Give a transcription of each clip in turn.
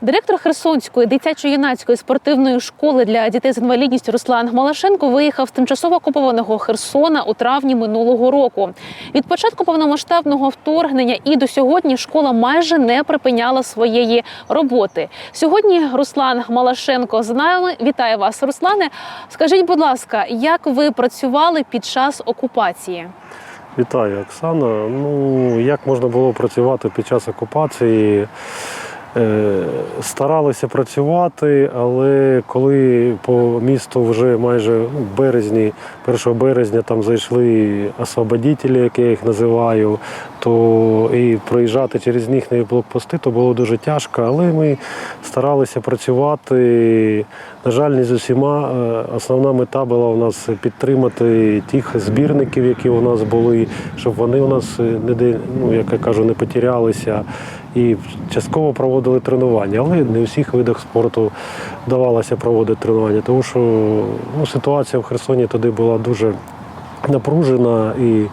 Директор Херсонської дитячо-юнацької спортивної школи для дітей з інвалідністю Руслан Малашенко виїхав з тимчасово окупованого Херсона у травні минулого року. Від початку повномасштабного вторгнення і до сьогодні школа майже не припиняла своєї роботи. Сьогодні Руслан Малашенко з нами. Вітаю вас, Руслане. Скажіть, будь ласка, як ви працювали під час окупації? Вітаю, Оксана. Ну, як можна було працювати під час окупації? Е, Старалися працювати, але коли по місту вже майже березні, 1 березня там зайшли освободителі, як я їх називаю, то і проїжджати через їхні блокпости, то було дуже тяжко, але ми старалися працювати. На жаль, не з усіма. Е, Основна мета була у нас підтримати тих збірників, які у нас були, щоб вони у нас не ну, як я кажу, не потерялися. І частково проводили тренування, але не у всіх видах спорту вдавалося проводити тренування, тому що ну, ситуація в Херсоні тоді була дуже напружена, і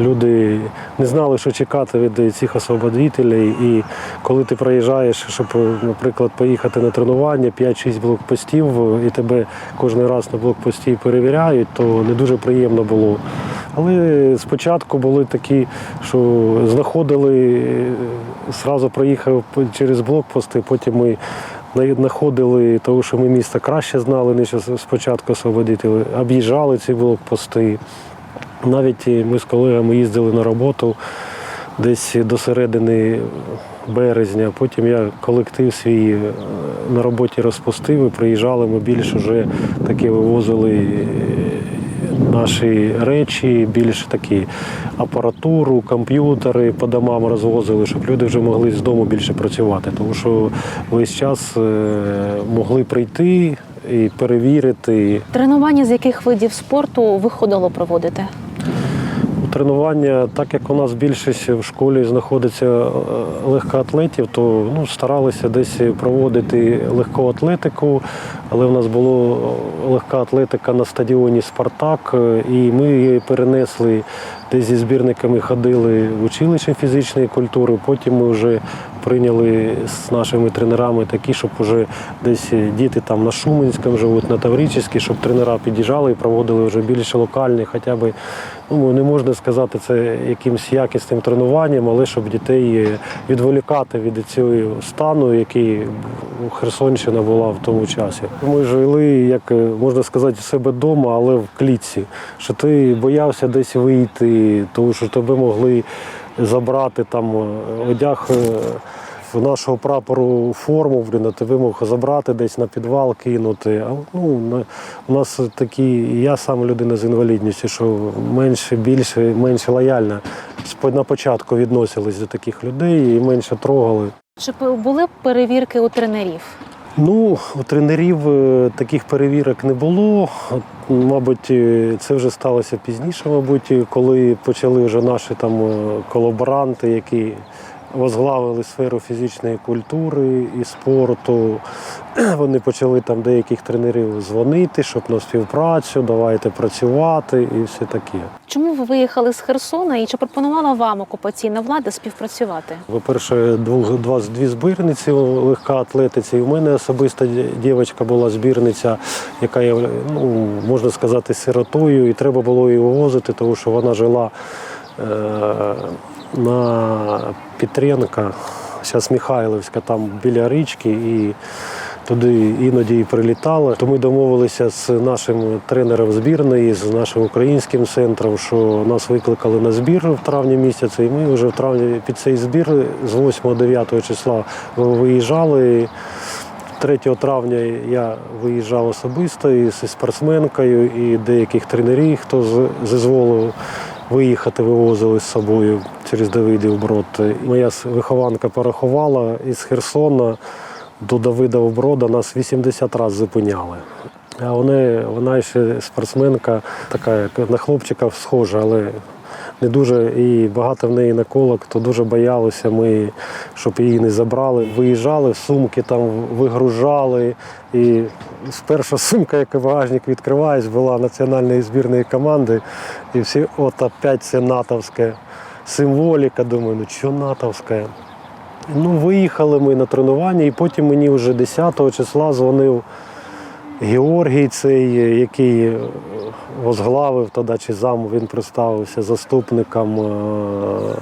люди не знали, що чекати від цих освободителів. І коли ти приїжджаєш, щоб, наприклад, поїхати на тренування, 5-6 блокпостів, і тебе кожен раз на блокпості перевіряють, то не дуже приємно було. Але спочатку були такі, що знаходили, зразу проїхав через блокпости, потім ми знаходили, тому що ми місто краще знали, ніж спочатку освободителі, об'їжджали ці блокпости. Навіть ми з колегами їздили на роботу десь до середини березня. Потім я колектив свій е, на роботі розпустив і приїжджали. Ми більше вже таки вивозили е, наші речі, більш такі апаратуру, комп'ютери по домам розвозили, щоб люди вже могли з дому більше працювати. Тому що весь час е, могли прийти і перевірити. Тренування з яких видів спорту виходило проводити? Тренування, так як у нас більшість в школі знаходиться е, легкоатлетів, то ну, старалися десь проводити легку атлетику, але в нас була легка атлетика на стадіоні Спартак, е, і ми її перенесли десь зі збірниками ходили в училище фізичної культури. Потім ми вже прийняли з нашими тренерами такі, щоб вже десь діти там на Шуменському живуть, на Таврическій, щоб тренера під'їжджали і проводили вже більш локальні, хоча б ну, не можна сказати це якимось якісним тренуванням, але щоб дітей відволікати від цього стану, який Херсонщина була в тому часі. Ми жили, як можна сказати, у себе вдома, але в клітці. Що ти боявся десь вийти, тому що тебе могли забрати там одяг. е, нашого прапору форму, блін, а тебе мог забрати десь на підвал кинути. А ну, у нас такі, я сам людина з інвалідністю, що менше, більше, менше лояльно на початку відносились до таких людей і менше трогали. Чи були перевірки у тренерів? Ну, у тренерів е, таких перевірок не було. Мабуть, е, це вже сталося пізніше, мабуть, коли почали вже наші там е, колаборанти, які возглавили сферу фізичної культури і спорту. Вони почали там деяких тренерів дзвонити, щоб на співпрацю, давайте працювати і все таке. Чому ви виїхали з Херсона і чи пропонувала вам окупаційна влада співпрацювати? По-перше, дві збірниці легка атлетиці. І в мене особисто дівчинка була збірниця, яка є, ну, можна сказати, сиротою, і треба було її вивозити, тому що вона жила на Петренка, зараз Михайлівська, там біля річки. і Туди іноді і прилітали. То ми домовилися з нашим тренером збірної, з нашим українським центром, що нас викликали на збір в травні місяці, і ми вже в травні під цей збір з 8-9 числа виїжджали. 3 травня я виїжджав особисто із спортсменкою і деяких тренерів, хто з- дозволив виїхати, вивозили з собою через Давидів Брод. Моя вихованка порахувала із Херсона до Давида Брода нас 80 разів зупиняли. А вони, вона ще спортсменка, така як на хлопчика схожа, але не дуже і багато в неї наколок, то дуже боялися ми, щоб її не забрали. Виїжджали, сумки там вигружали. І перша сумка, яка багажник відкриваєш, була національної збірної команди. І всі, от опять це натовська символіка. Думаю, ну що натовська? Ну, виїхали ми на тренування, і потім мені вже 10 числа дзвонив Георгій, цей, який е, возглавив тоді чи зам, він представився заступником е,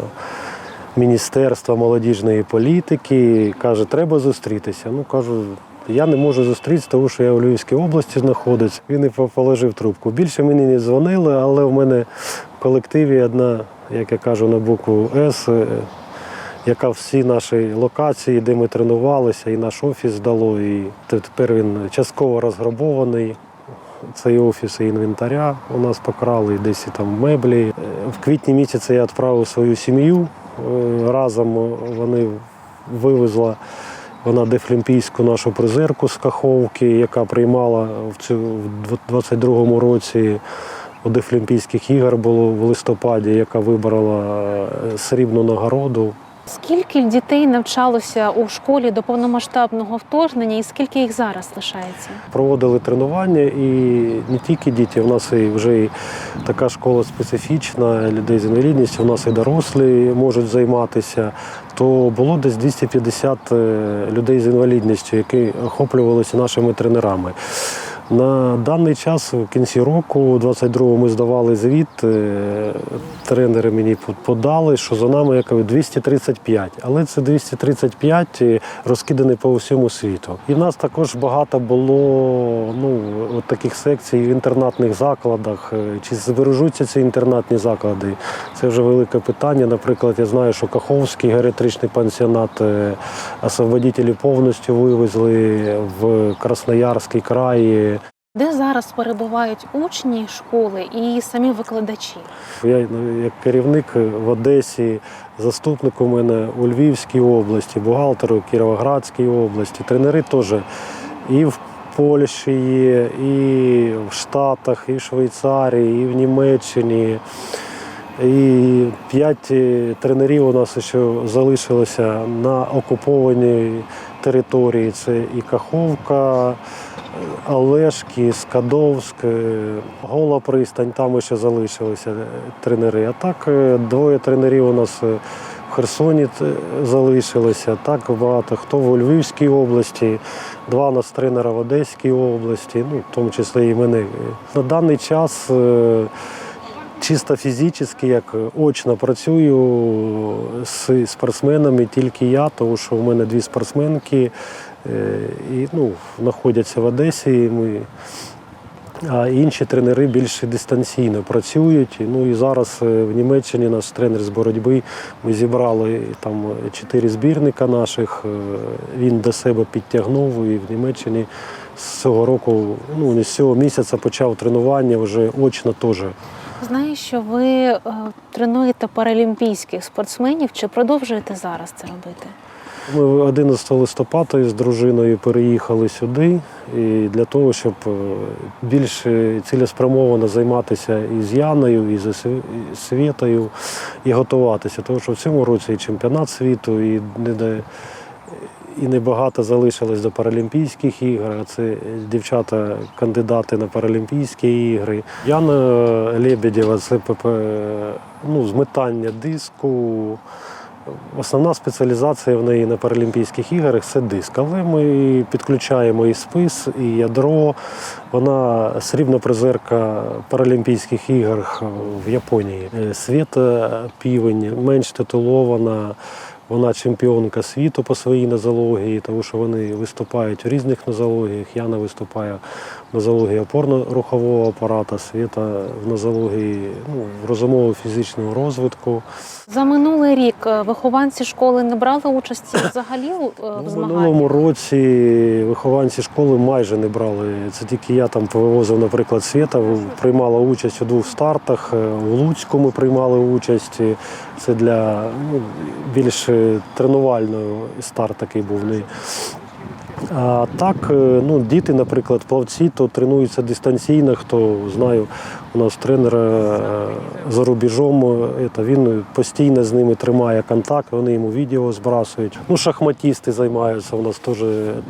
Міністерства молодіжної політики. Каже, треба зустрітися. Ну, кажу, я не можу зустрітися, тому що я у Львівській області знаходиться. Він і положив трубку. Більше мені не дзвонили, але в мене в колективі одна, як я кажу, на букву С, е, яка всі наші локації, де ми тренувалися, і наш офіс здало. І тепер він частково розграбований. Цей офіс і інвентаря у нас покрали, десь і там меблі. Е, В квітні місяці я відправив свою сім'ю. Е, Разом вони вивезла вона дефлімпійську нашу призерку з Каховки, яка приймала в цю в 22-му році у Дефлімпійських ігор було в листопаді, яка вибрала е, срібну нагороду. Скільки дітей навчалося у школі до повномасштабного вторгнення, і скільки їх зараз лишається? Проводили тренування і не тільки діти, у нас і вже і така школа специфічна людей з інвалідністю, у нас і дорослі можуть займатися. То було десь 250 е, людей з інвалідністю, які охоплювалися нашими тренерами. На даний час, в кінці року, 22-го, ми здавали звіт. е, Тренери мені подали, що за нами я кажу, 235. Але це 235 е, розкидані по всьому світу. І в нас також багато було ну, от таких секцій в інтернатних закладах. Е, Чи збережуться ці інтернатні заклади? Це вже велике питання. Наприклад, я знаю, що Каховський геріатричний пансіонат е, освободителі повністю вивезли в Красноярський край. Де зараз перебувають учні школи і самі викладачі? Я ну, як керівник в Одесі, заступник у мене у Львівській області, бухгалтер у Кіровоградській області. Тренери теж і в Польщі є, і в Штатах, і в Швейцарії, і в Німеччині. І п'ять е, тренерів у нас ще залишилося на окупованій території. Це і Каховка, Олешки, Скадовськ, е, Гола пристань, там ще залишилися е, тренери. А так е, двоє тренерів у нас е, в Херсоні залишилися. Так багато хто в Львівській області, два у нас тренера в Одеській області, ну, в тому числі і мене. На даний час. Е, Чисто фізично, як очно працюю з спортсменами, тільки я, тому що в мене дві спортсменки е, і, ну, знаходяться в Одесі. і Ми, а інші тренери більше дистанційно працюють. Ну і зараз е, в Німеччині наш тренер з боротьби. Ми зібрали там чотири збірника наших. е, Він до себе підтягнув і в Німеччині з цього року, ну не з цього місяця почав тренування вже очно теж. Знаю, що ви е, тренуєте паралімпійських спортсменів. Чи продовжуєте зараз це робити? Ми 11 листопада з дружиною переїхали сюди і для того, щоб е, більш цілеспрямовано займатися і з Яною, і з Світою, і готуватися. Тому що в цьому році і чемпіонат світу, і. І небагато залишилось до Паралімпійських ігор. Це дівчата кандидати на Паралімпійські ігри. Яна Лебедєва це ПП, ну, зметання диску. Основна спеціалізація в неї на Паралімпійських іграх це диск. Але ми підключаємо і спис, і ядро. Вона срібна призерка Паралімпійських ігор в Японії. Е, Свята Півень менш титулована. Вона чемпіонка світу по своїй нозології, тому що вони виступають у різних нозологіях. Яна виступає в нозології опорно-рухового апарата, Світа в нозології ну, розумово-фізичного розвитку. За минулий рік е, вихованці школи не брали участі взагалі е, в Ну, в змаганнях? минулому році вихованці школи майже не брали. Це тільки я там повивозив, наприклад, світа, приймала участь у двох стартах. Е, У Луцьку ми приймали участь. Це для ну, більш тренувальної старт такий був. А так, е, ну, діти, наприклад, плавці, то тренуються дистанційно. Хто знаю, у нас тренер е, за рубежом, е, він постійно з ними тримає контакт, вони йому відео збрасують. Ну, шахматісти займаються, у нас теж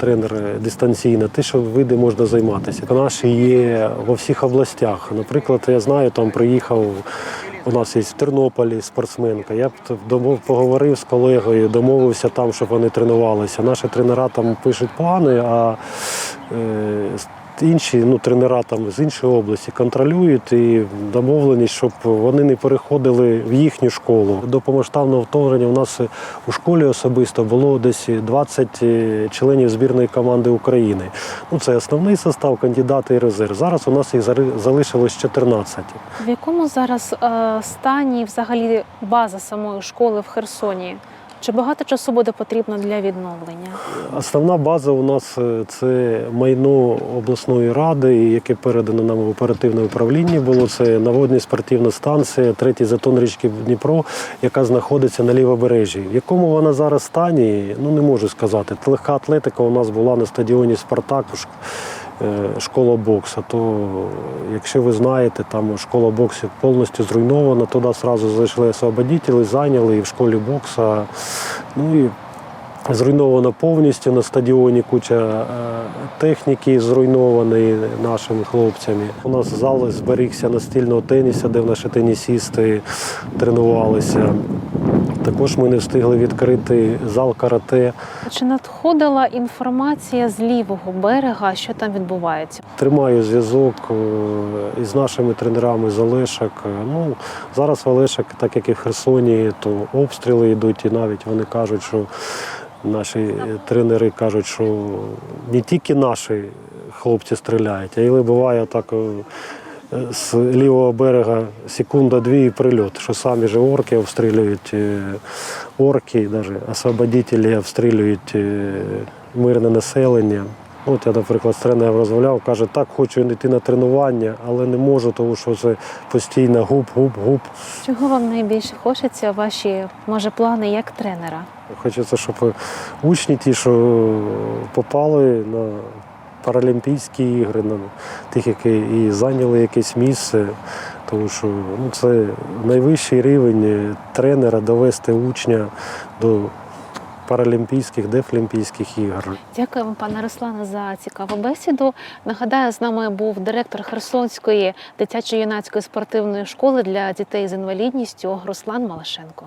тренер дистанційно. Те, що види можна займатися. Наші є во всіх областях. Наприклад, я знаю, там приїхав у нас є в Тернополі спортсменка. Я домов, поговорив з колегою, домовився там, щоб вони тренувалися. Наші тренера там пишуть плани, а е, інші ну, тренера там з іншої області контролюють і домовленість, щоб вони не переходили в їхню школу. До повномасштабного вторгнення у нас у школі особисто було десь 20 членів збірної команди України. Ну, це основний состав, кандидати і резерв. Зараз у нас їх залишилось 14. В якому зараз е, стані взагалі база самої школи в Херсоні? Чи багато часу буде потрібно для відновлення? Основна база у нас е, це майно обласної ради, яке передано нам в оперативне управління. Було це наводна спортивна станція, третій затон річки Дніпро, яка знаходиться на лівобережжі. В якому вона зараз стані, ну не можу сказати. Легка атлетика у нас була на стадіоні Спартак. Е, Школа боксу, то якщо ви знаєте, там школа боксу повністю зруйнована, туди одразу зайшли освободителі, зайняли і в школі бокса. Ну і Зруйновано повністю на стадіоні куча е, техніки зруйнованої нашими хлопцями. У нас зал зберігся настільного тенісу, де наші тенісісти тренувалися. Також ми не встигли відкрити зал карате. Чи надходила інформація з лівого берега, що там відбувається? Тримаю зв'язок е, із нашими тренерами з Олешок. Е, Ну, зараз в Олешок, так як і в Херсоні, то обстріли йдуть, і навіть вони кажуть, що наші е, тренери кажуть, що не тільки наші хлопці стріляють, а й буває так. Е, З лівого берега секунда-дві і прильот, що самі ж орки обстрілюють е, орки, навіть освободителі обстрілюють е, мирне населення. От я, наприклад, з тренером розмовляв, каже, так хочу йти на тренування, але не можу, тому що це постійно гуп-гуп-гуп. Чого вам найбільше хочеться? Ваші може плани як тренера? Хочеться, щоб учні ті, що попали на Паралімпійські ігри, на тих, які і зайняли якесь місце. Тому що ну, це найвищий рівень тренера довести учня до паралімпійських, дефлімпійських ігор. Дякую вам, пане Руслане, за цікаву бесіду. Нагадаю, з нами був директор Херсонської дитячо-юнацької спортивної школи для дітей з інвалідністю Руслан Малашенко.